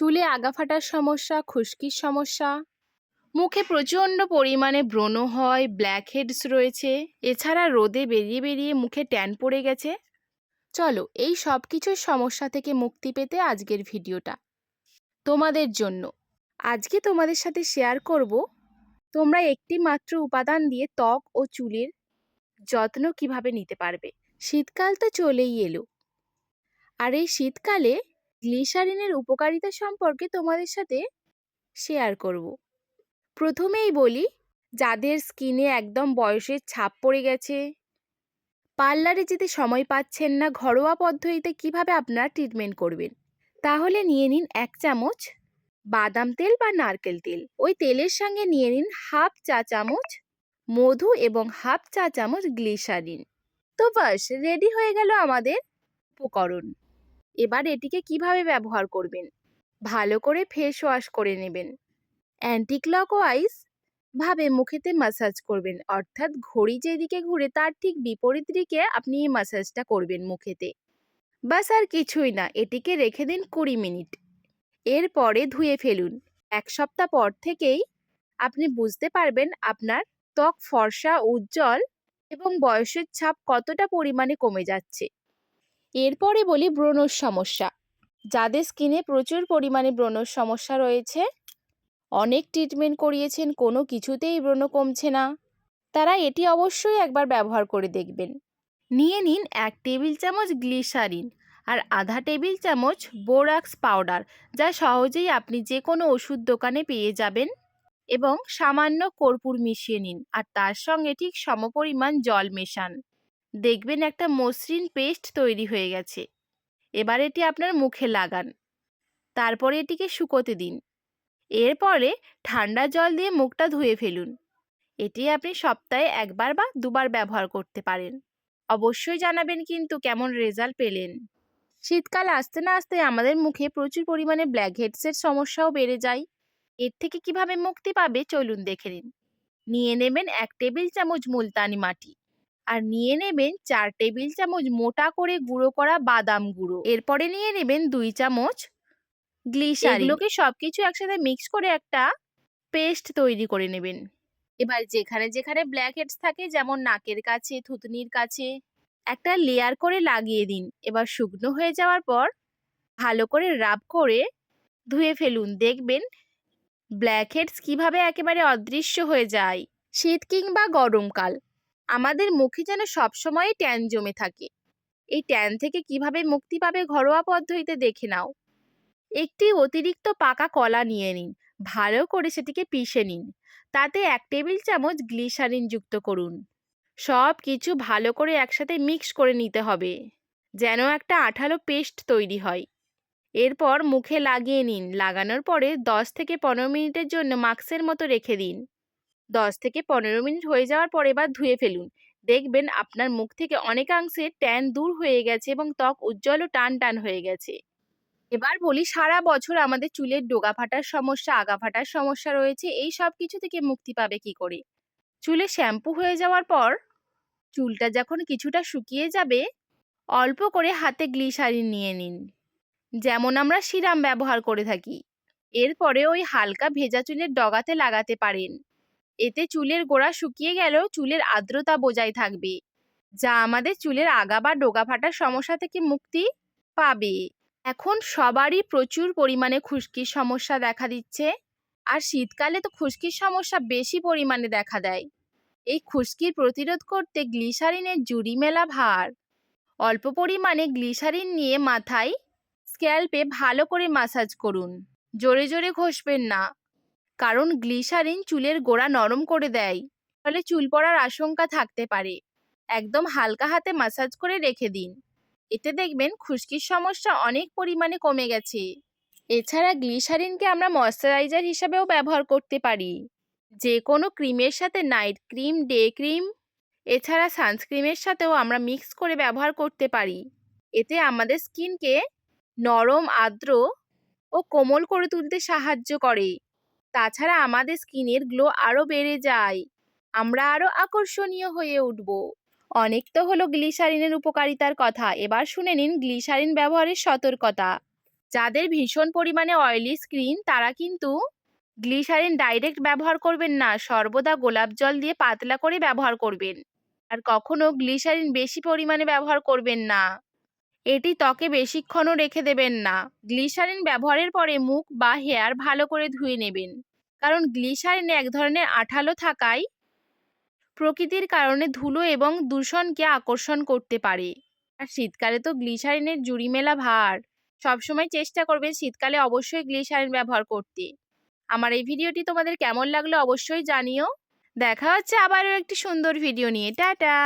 চুলে আগা ফাটার সমস্যা, খুশকির সমস্যা। মুখে প্রচণ্ড পরিমাণে ব্রণ হয় ব্ল্যাক হেডস রয়েছে। এছাড়া রোদে বেরিয়ে বেরিয়ে মুখে ট্যান পড়ে গেছে। চলো, এই সব কিছুর সমস্যা থেকে মুক্তি পেতে আজকের ভিডিওটা। তোমাদের জন্য। আজকে তোমাদের সাথে শেয়ার করব, তোমরা একটি মাত্র উপাদান দিয়ে ত্বক ও চুলের যত্ন কীভাবে নিতে পারবে। শীতকাল তো চলেই এলো। আর এই শীতকালে গ্লিসারিনের উপকারিতা সম্পর্কে তোমাদের সাথে শেয়ার করব। প্রথমেই বলি, যাদের স্কিনে একদম বয়সের ছাপ পড়ে গেছে, পার্লারে যেতে সময় পাচ্ছেন না, ঘরোয়া পদ্ধতিতে কীভাবে আপনারা ট্রিটমেন্ট করবেন, তাহলে নিয়ে নিন এক চামচ বাদাম তেল বা নারকেল তেল। ওই তেলের সঙ্গে নিয়ে নিন হাফ চা চামচ মধু এবং হাফ চা চামচ গ্লিসারিন। তো বাস রেডি হয়ে গেল আমাদের উপকরণ। এবার এটিকে কীভাবে ব্যবহার করবেন? ভালো করে ফেস ওয়াশ করে নেবেন। অ্যান্টিক্লকওয়াইজ ভাবে মুখেতে মাসাজ করবেন, অর্থাৎ ঘড়ি যেদিকে ঘুরে তার ঠিক বিপরীত দিকে আপনি এই মাসাজটা করবেন মুখেতে। বাস আর কিছুই না, এটিকে রেখে দিন কুড়ি মিনিট। এরপরে ধুয়ে ফেলুন। এক সপ্তাহ পর থেকেই আপনি বুঝতে পারবেন আপনার ত্বক ফর্সা, উজ্জ্বল এবং বয়সের ছাপ কতটা পরিমাণে কমে যাচ্ছে। এরপরে বলি ব্রণর সমস্যা। যাদের স্কিনে প্রচুর পরিমাণে ব্রণর সমস্যা রয়েছে, অনেক ট্রিটমেন্ট করিয়েছেন, কোনো কিছুতেই ব্রণ কমছে না। তারা এটি অবশ্যই একবার ব্যবহার করে দেখবেন। নিয়ে নিন এক টেবিল চামচ গ্লিসারিন আর আধা টেবিল চামচ বোরাক্স পাউডার, যা সহজেই আপনি যে কোনো ওষুধ দোকানে পেয়ে যাবেন এবং সামান্য কর্পূর মিশিয়ে নিন আর তার সঙ্গে ঠিক সমপরিমাণ জল মেশান। দেখবেন একটা মসৃণ পেস্ট তৈরি হয়ে গেছে। এবার এটি আপনার মুখে লাগান। তারপরে এটিকে শুকোতে দিন। এরপরে ঠান্ডা জল দিয়ে মুখটা ধুয়ে ফেলুন। এটি আপনি সপ্তাহে একবার বা দুবার ব্যবহার করতে পারেন। অবশ্যই জানাবেন কিন্তু কেমন রেজাল্ট পেলেন। শীতকাল আসতে না আসতে আমাদের মুখে প্রচুর পরিমাণে ব্ল্যাক হেডসের সমস্যাও বেড়ে যায়। এর থেকে কীভাবে মুক্তি পাবে চলুন দেখে নিন। নিয়ে নেবেন এক টেবিল চামচ মুলতানি মাটি। আর নিয়ে নেবেন চার টেবিল চামচ মোটা করে গুঁড়ো করা বাদাম গুঁড়ো। এরপরে নিয়ে নেবেন দুই চামচ গ্লিসারিন। এগুলোকে সব কিছু একসাথে মিক্স করে একটা পেস্ট তৈরি করে নেবেন। এবার যেখানে যেখানে ব্ল্যাক হেডস থাকে, যেমন নাকের কাছে, থুতনির কাছে, একটা লেয়ার করে লাগিয়ে দিন। এবার শুকনো হয়ে যাওয়ার পর ভালো করে রাব করে ধুয়ে ফেলুন। দেখবেন ব্ল্যাক হেডস কীভাবে একেবারে অদৃশ্য হয়ে যায়, শীত কিংবা গরমকাল। আমাদের মুখে যেন সবসময় ট্যান জমে থাকে। এই ট্যান থেকে কীভাবে মুক্তি পাবে ঘরোয়া পদ্ধতিতে দেখে নাও। একটি অতিরিক্ত পাকা কলা নিয়ে নিন, ভালো করে সেটিকে পিষে নিন। তাতে এক টেবিল চামচ গ্লিসারিন যুক্ত করুন। সব কিছু ভালো করে একসাথে মিক্স করে নিতে হবে, যেন একটা আঠালো পেস্ট তৈরি হয়। এরপর মুখে লাগিয়ে নিন, লাগানোর পরে দশ থেকে পনেরো মিনিটের জন্য মাস্কের মতো রেখে দিন। দশ থেকে পনেরো মিনিট হয়ে যাওয়ার পর এবার ধুয়ে ফেলুন। দেখবেন আপনার মুখ থেকে অনেকাংশে ট্যান দূর হয়ে গেছে এবং ত্বক উজ্জ্বল ও টান টান হয়ে গেছে। এবার বলি, সারা বছর আমাদের চুলের ডোগা ফাটার সমস্যা, আগা ফাটার সমস্যা রয়েছে, এই সব কিছু থেকে মুক্তি পাবে কি করে? চুলে শ্যাম্পু হয়ে যাওয়ার পর চুলটা যখন কিছুটা শুকিয়ে যাবে, অল্প করে হাতে গ্লিসারিন নিয়ে নিন। যেমন আমরা সিরাম ব্যবহার করে থাকি। এরপরে ওই হালকা ভেজা চুলের ডগাতে লাগাতে পারেন। এতে চুলের গোড়া শুকিয়ে গেলেও চুলের আর্দ্রতা বজায় থাকবে, যা আমাদের চুলের আগা বা ডোগা ফাটার সমস্যা থেকে মুক্তি পাবে। এখন সবারই প্রচুর পরিমাণে খুশকির সমস্যা দেখা দিচ্ছে, আর শীতকালে তো খুশকির সমস্যা বেশি পরিমাণে দেখা দেয়। এই খুশকির প্রতিরোধ করতে গ্লিসারিনের জুড়ি মেলা ভার। অল্প পরিমাণে গ্লিসারিন নিয়ে মাথায় স্ক্যাল্পে ভালো করে মাসাজ করুন। জোরে জোরে ঘষবেন না। কারণ গ্লিসারিন চুলের গোড়া নরম করে দেয়, ফলে চুল পড়ার আশঙ্কা থাকতে পারে। একদম হালকা হাতে মাসাজ করে রেখে দিন। এতে দেখবেন খুশকির সমস্যা অনেক পরিমাণে কমে গেছে। এছাড়া গ্লিসারিনকে আমরা ময়শ্চারাইজার হিসাবেও ব্যবহার করতে পারি। যে কোনো ক্রিমের সাথে নাইট ক্রিম ডে ক্রিম এছাড়া সানস্ক্রিমের সাথেও আমরা মিক্স করে ব্যবহার করতে পারি। এতে আমাদের স্কিনকে নরম, আর্দ্র ও কোমল করে তুলতে সাহায্য করে। তাছাড়া আমাদের স্কিনের গ্লো আরও বেড়ে যায়। আমরা আরও আকর্ষণীয় হয়ে উঠব। অনেক তো হলো গ্লিসারিনের উপকারিতার কথা। এবার শুনে নিন গ্লিসারিন ব্যবহারের সতর্কতা। যাদের ভীষণ পরিমাণে অয়েলি স্কিন তারা কিন্তু গ্লিসারিন ডাইরেক্ট ব্যবহার করবেন না। সর্বদা গোলাপ জল দিয়ে পাতলা করে ব্যবহার করবেন। আর কখনো গ্লিসারিন বেশি পরিমাণে ব্যবহার করবেন না। এটি ত্বকে বেশিক্ষণও রেখে দেবেন না। গ্লিসারিন ব্যবহারের পরে মুখ বা হেয়ার ভালো করে ধুয়ে নেবেন। কারণ গ্লিসারিনে এক ধরনের আঠালো থাকায় প্রকৃতির কারণে ধুলো এবং দূষণকে আকর্ষণ করতে পারে। আর শীতকালে তো গ্লিসারিনের জুড়ি মেলা ভার। সবসময় চেষ্টা করবেন শীতকালে অবশ্যই গ্লিসারিন ব্যবহার করতে। আমার এই ভিডিওটি তোমাদের কেমন লাগল অবশ্যই জানিও। দেখা হচ্ছে আবারও একটি সুন্দর ভিডিও নিয়ে। টাটা!